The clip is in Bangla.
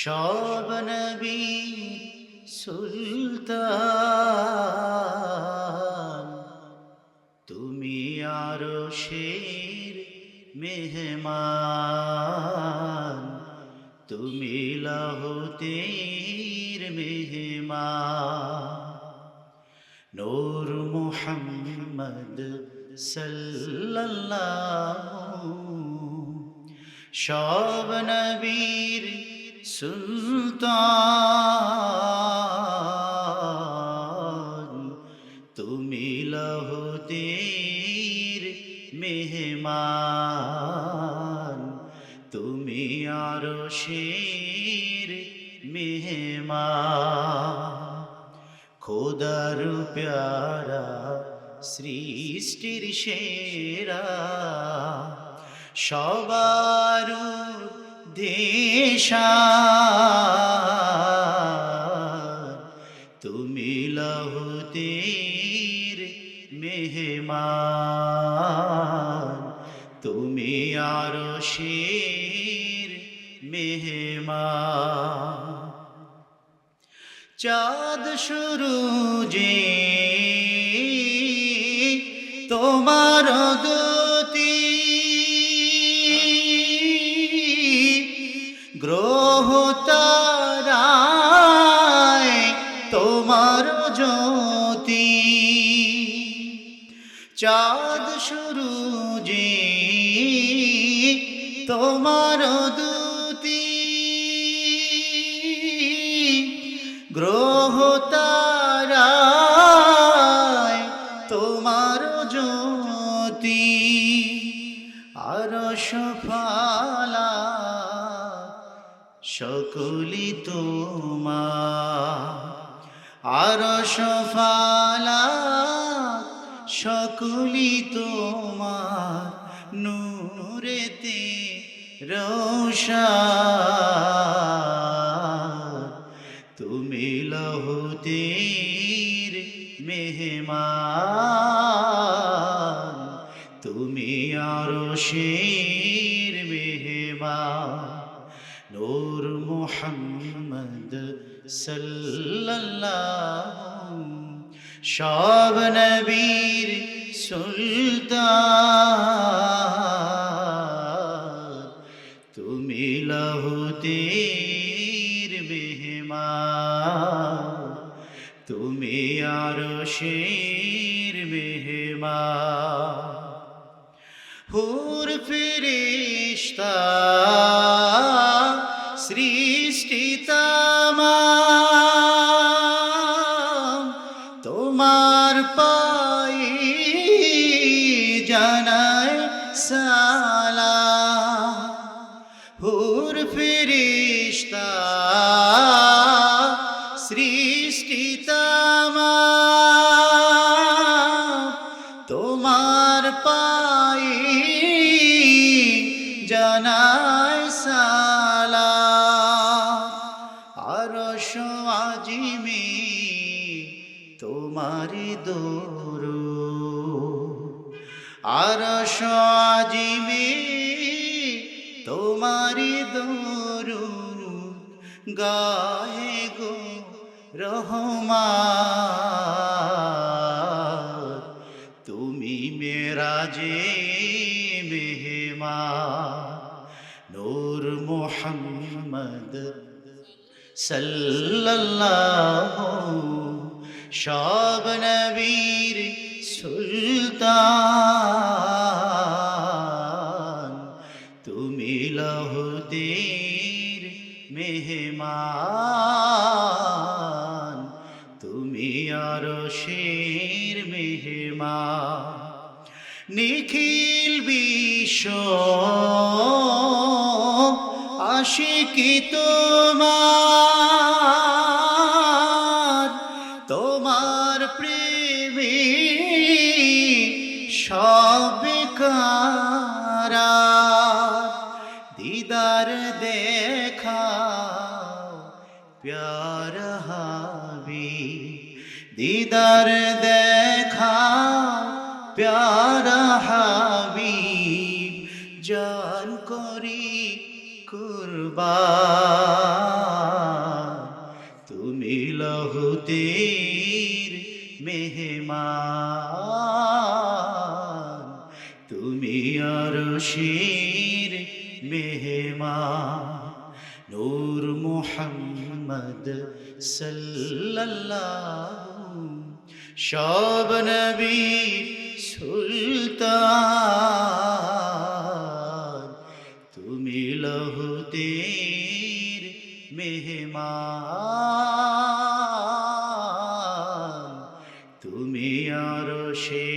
সব নবী সুলতান। তুমি আরও শের মেহমান, তুমি লাহতের মেহমান। নূর মুহাম্মদ সাল্লাল্লাহু, সব নবীর সুলতান তুমি লহতের মেহমান তুমি আরও শের খোদার প্যারা সৃষ্টির সেরা সবার দেশা। তুমি লহতের মেহমান তুমি আরও শের মেহমান। চাঁদ শুরু যে তোমার দতি চাঁদ শুরু যে তোমার দুতি। গ্রহ তারায় তোমার জ্যোতি। আর সফালা সকলি তোমার। আর সফালা সকলি তোমার নূরেতে রোশান। তুমি লহুতির মেহমান। তুমি আরও শের মেহমান। নূর মুহাম্মদ সাল্লাল্লাহু সব নবীর সুলতান। তুমি লহুতির মেহমান। তুমি আরও শের মেহমান। হুর ফিরিস্তা সৃষ্টি পায়ে জানায় সালাম। হুর ফিরিস্তা সৃষ্টি তামাম। তোমার পায়ে জানায় সালাম। তোমারি দোরু। আর আজিমে তোমারি দোরু। গায়ে গো রহমান, তুমি মেরাজে মেহমা নূর মোহাম্মদ সাল্লাল্লাহু সব নবীর সুলতান। তুমি লহুদের মেহমান। তুমি আরও শের মেহমান। নিখিল বিশ্ব আশিকি তোমার। তারা দিদার দেখা প্যার হাবি। দিদার দেখা প্যার হাবি। জান করি কুরবা। তুমি লহুতের মেহমান। মানুষের মেহমা নূর মোহাম্মদ সাল্লাল্লাহু সব নবী সুলতান। তুমি লহুতের মেহমা তুমি আরও সে